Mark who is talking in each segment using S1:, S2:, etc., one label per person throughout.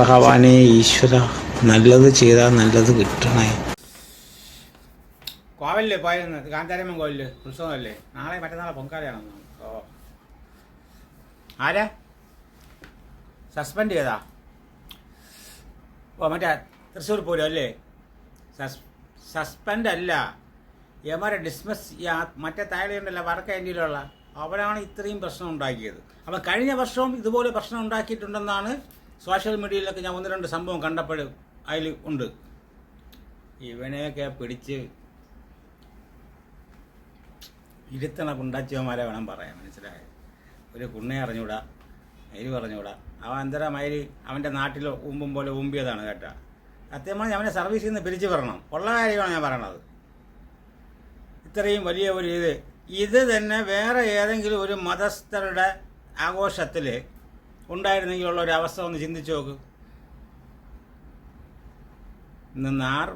S1: ഭഗവാനെ ഈശ്വര നല്ലത് ചെയ്താൽ നല്ലത് കിട്ടണേ.
S2: കോവലിൽ പോയിരുന്നു കാന്താരമ്മൻ കോവിൽ ഉത്സവമല്ലേ? നാളെ മറ്റന്നാളെ പൊങ്കാലയാണെന്ന് ഓ. ആരാ? സസ്പെൻഡ് ചെയ്താ ഓ മറ്റേ തൃശ്ശൂർ പൂരം അല്ലേ? സസ് സസ്പെൻഡ് അല്ല. എമാരെ ഡിസ്മിസ് ചെയ്യാ. മറ്റേ താഴെയുണ്ടല്ലോ വർക്ക് ഇന്ത്യയിലുള്ള അവരാണ് ഇത്രയും പ്രശ്നം ഉണ്ടാക്കിയത്. അപ്പം കഴിഞ്ഞ വർഷവും ഇതുപോലെ പ്രശ്നം ഉണ്ടാക്കിയിട്ടുണ്ടെന്നാണ് സോഷ്യൽ മീഡിയയിലൊക്കെ ഞാൻ ഒന്ന് രണ്ട് സംഭവം കണ്ടപ്പോഴും അതിൽ ഉണ്ട്. ഇവനെയൊക്കെ പിടിച്ച് ഇരുത്തണ കുണ്ടാച്ചിയന്മാരെ വേണം പറയാൻ മനസ്സിലായത് ഒരു കുണ്ണെ അറിഞ്ഞൂടാ മയിൽ പറഞ്ഞൂടാ അവൻ എന്തരാ മൈരി അവന്റെ നാട്ടിൽ ഉമ്പും പോലെ ഉമ്പിയതാണ് കേട്ടാ. സത്യമായി അവനെ സർവീസിൽ നിന്ന് പിരിച്ചു വരണം. ഉള്ള കാര്യമാണ് ഞാൻ പറയണത്. ഇത്രയും വലിയ ഒരു ഇത്. ഇത് തന്നെ വേറെ ഏതെങ്കിലും ഒരു മതസ്ഥരുടെ ആഘോഷത്തിൽ ഉണ്ടായിരുന്നെങ്കിൽ ഉള്ള ഒരു അവസ്ഥ ഒന്ന് ചിന്തിച്ചു നോക്ക്. ഇന്ന് നാർ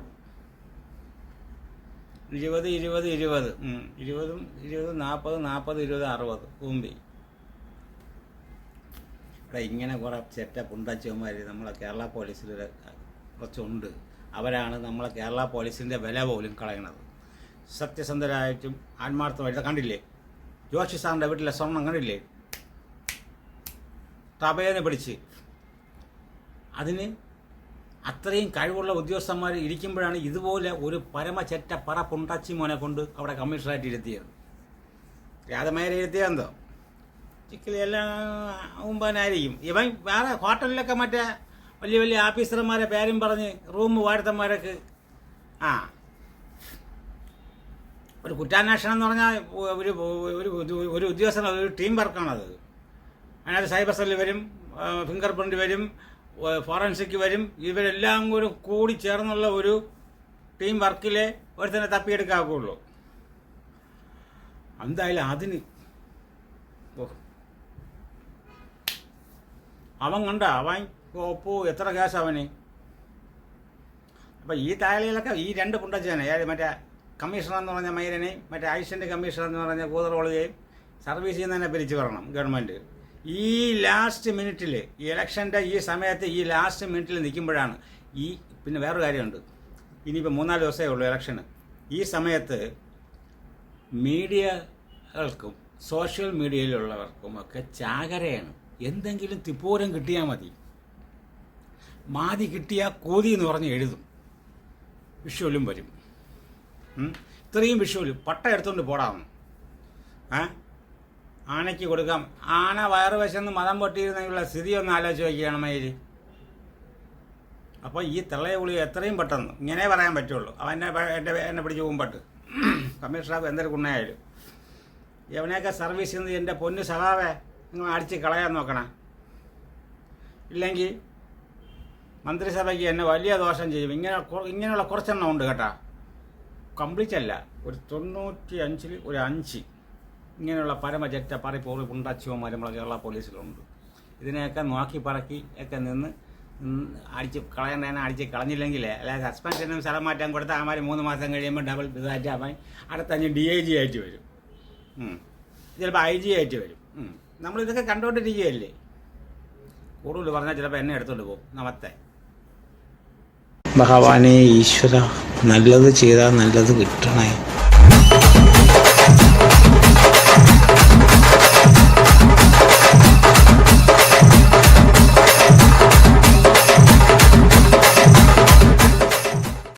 S2: ഇരുപത് ഇരുപത് ഇരുപത്. ഇരുപതും ഇരുപത് നാൽപ്പത് നാൽപ്പത് ഇരുപത് അറുപത്. കൂമ്പി. ഇവിടെ ഇങ്ങനെ കുറേ ചെറ്റ പുണ്ടച്ചവന്മാർ നമ്മളെ കേരള പോലീസിൽ കുറച്ചുണ്ട്. അവരാണ് നമ്മളെ കേരള പോലീസിന്റെ വില പോലും കളയണത്. സത്യസന്ധരായിട്ടും ആത്മാർത്ഥമായിട്ട് കണ്ടില്ലേ? ജോഷി സാറിന്റെ വീട്ടിലെ സ്വർണം കണ്ടില്ലേ? തപേനെ പിടിച്ച്. അതിന് അത്രയും കഴിവുള്ള ഉദ്യോഗസ്ഥന്മാർ ഇരിക്കുമ്പോഴാണ് ഇതുപോലെ ഒരു പരമചെറ്റ പറ പുണ്ടാച്ചി മോനെ കൊണ്ട് അവിടെ കമ്മീഷണറായിട്ട് ഇരുത്തിയത്. രാധമേരെ ഇരുത്തിയതെന്തോ ചിക്കലെല്ലാം ആയിരിക്കും ഇവൻ വേറെ ഹോട്ടലിലൊക്കെ മറ്റേ വലിയ വലിയ ഓഫീസർമാരെ പേരും പറഞ്ഞ് റൂം വാഴ്ത്തന്മാരൊക്കെ ആ. ഒരു കുറ്റാന്വേഷണം എന്ന് പറഞ്ഞാൽ ഒരു ഒരു ഉദ്യോഗസ്ഥ ഒരു ടീം വർക്കാണത്. അതിനകത്ത് സൈബർ സെല്ല് വരും ഫിംഗർ പ്രിന്റ് വരും ഫോറൻസിക് വരും. ഇവരെല്ലാം കൂടി കൂടി ചേർന്നുള്ള ഒരു ടീം വർക്കിലെ ഒരുത്തനെ തപ്പിയെടുക്കാവുള്ളൂ. എന്തായാലും അതിന് അവൻ കണ്ട അവൻ ഓപ്പോ എത്ര ക്യാഷ് അവന്. അപ്പം ഈ താഴെയിലൊക്കെ ഈ രണ്ട് പുണ്ടച്ചേനെ മറ്റേ കമ്മീഷണർ എന്ന് പറഞ്ഞ മൈരനെയും മറ്റേ ആയുഷ്യന്റെ കമ്മീഷണർ എന്ന് പറഞ്ഞ കൂതറോളുകയും സർവീസ് ചെയ്യുന്നതിനെ പിരിച്ചു വരണം ഗവൺമെന്റ് ഈ ലാസ്റ്റ് മിനിറ്റിൽ ഇലക്ഷന്റെ ഈ സമയത്ത് ഈ ലാസ്റ്റ് മിനിറ്റിൽ നിൽക്കുമ്പോഴാണ് ഈ പിന്നെ വേറൊരു കാര്യമുണ്ട്. ഇനിയിപ്പോൾ മൂന്നാൽ ദിവസമേ ഉള്ളൂ ഇലക്ഷന് ഈ സമയത്ത് മീഡിയകൾക്കും സോഷ്യൽ മീഡിയയിലുള്ളവർക്കും ഒക്കെ ചാകരയാണ്. എന്തെങ്കിലും തിപ്പൂരം കിട്ടിയാൽ മതി. മാതി കിട്ടിയാൽ കോതി എന്ന് പറഞ്ഞ് എഴുതും. വിഷ്വലും വരും. ഇത്രയും വിഷ്വലും. പട്ട എടുത്തുകൊണ്ട് പോടാമെന്ന് ഏ? ആനയ്ക്ക് കൊടുക്കാം. ആന വയറ് വശന്ന് മതം പൊട്ടിയിരുന്നെങ്കിലുള്ള സ്ഥിതി ഒന്ന് ആലോചിച്ച് നോക്കിയാണ് മയിൽ അപ്പോൾ ഈ തിളയ എത്രയും പെട്ടെന്ന് ഇങ്ങനെ പറയാൻ പറ്റുള്ളൂ. അവനെ എന്റെ എന്നെ പിടിച്ച് പോകുമ്പട്ട് കമ്മീഷണർ എന്തൊരു കുണ്ണയായാലും എവനെയൊക്കെ സർവീസ് ചെയ്യുന്നത് എന്റെ പൊന്നു സഹാവേ നിങ്ങൾ അടിച്ച് കളയാൻ നോക്കണേ. ഇല്ലെങ്കിൽ മന്ത്രിസഭയ്ക്ക് എന്നെ വലിയ ദോഷം ചെയ്യും. ഇങ്ങനെ ഇങ്ങനെയുള്ള കുറച്ചെണ്ണം ഉണ്ട് കേട്ടോ. കംപ്ലീറ്റ് അല്ല. ഒരു തൊണ്ണൂറ്റി അഞ്ചിൽ ഒരു അഞ്ച്. ഇങ്ങനെയുള്ള പരമചറ്റ പറിപ്പോറി പുണ്ടച്ചുവന്മാർ നമ്മളെ കേരള പോലീസിലുണ്ട്. ഇതിനെയൊക്കെ നോക്കി പറക്കി ഒക്കെ നിന്ന് അടിച്ച് കളയേണ്ടതിനെ അടിച്ച് കളഞ്ഞില്ലെങ്കിൽ അല്ലെ സസ്പെൻഷനും സ്ഥലം മാറ്റാൻ കൊടുത്ത അവന്മാർ മൂന്ന് മാസം കഴിയുമ്പോൾ ഡബിൾ ഇതായിട്ട് അവൻ അടുത്തഞ്ഞ് ഡി ഐ ജി ആയിട്ട് വരും. ചിലപ്പോൾ ഐ ജി ആയിട്ട് വരും. നമ്മൾ ഇതൊക്കെ കണ്ടുകൊണ്ടിരിക്കുകയല്ലേ? കൂടുതൽ പറഞ്ഞാൽ ചിലപ്പോൾ എന്നെ എടുത്തോണ്ട് പോകും. നമത്തെ
S1: ഭഗവാനെ ഈശ്വര നല്ലത് ചെയ്താൽ നല്ലത് കിട്ടണേ.